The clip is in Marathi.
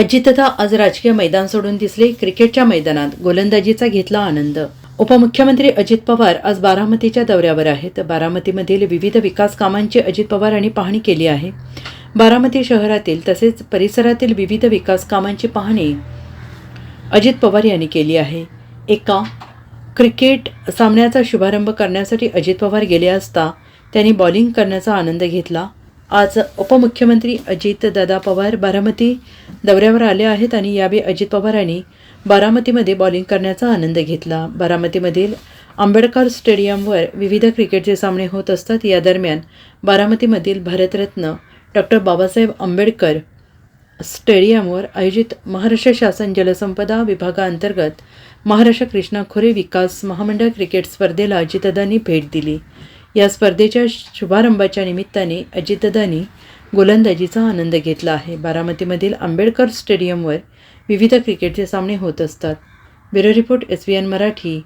अजितदा आज राजकीय मैदान सोडून दिसले. क्रिकेटच्या मैदानात गोलंदाजीचा घेतला आनंद. उपमुख्यमंत्री अजित पवार आज बारामतीच्या दौऱ्यावर आहेत. बारामतीमधील विविध विकास कामांची अजित पवार यांनी पाहणी केली आहे. बारामती शहरातील तसेच परिसरातील विविध विकास कामांची पाहणी अजित पवार यांनी केली आहे. एका क्रिकेट सामन्याचा शुभारंभ करण्यासाठी अजित पवार गेले असता त्यांनी बॉलिंग करण्याचा आनंद घेतला. आज उपमुख्यमंत्री अजित दादा पवार बारामती दौऱ्यावर आले आहेत आणि यावेळी अजित पवार यांनी बारामतीमध्ये बॉलिंग करण्याचा आनंद घेतला. बारामतीमधील आंबेडकर स्टेडियमवर विविध क्रिकेटचे सामने होत असतात. या दरम्यान बारामतीमधील भारतरत्न डॉक्टर बाबासाहेब आंबेडकर स्टेडियमवर आयोजित महाराष्ट्र शासन जलसंपदा विभागाअंतर्गत महाराष्ट्र कृष्णा खोरे विकास महामंडळ क्रिकेट स्पर्धेला अजितदादांनी भेट दिली. या स्पर्धेच्या शुभारंभाच्या निमित्ताने अजितदादांनी गोलंदाजीचा आनंद घेतला आहे. बारामतीमधील आंबेडकर स्टेडियमवर विविध क्रिकेटचे सामने होत असतात. Bureau report S V N Marathi.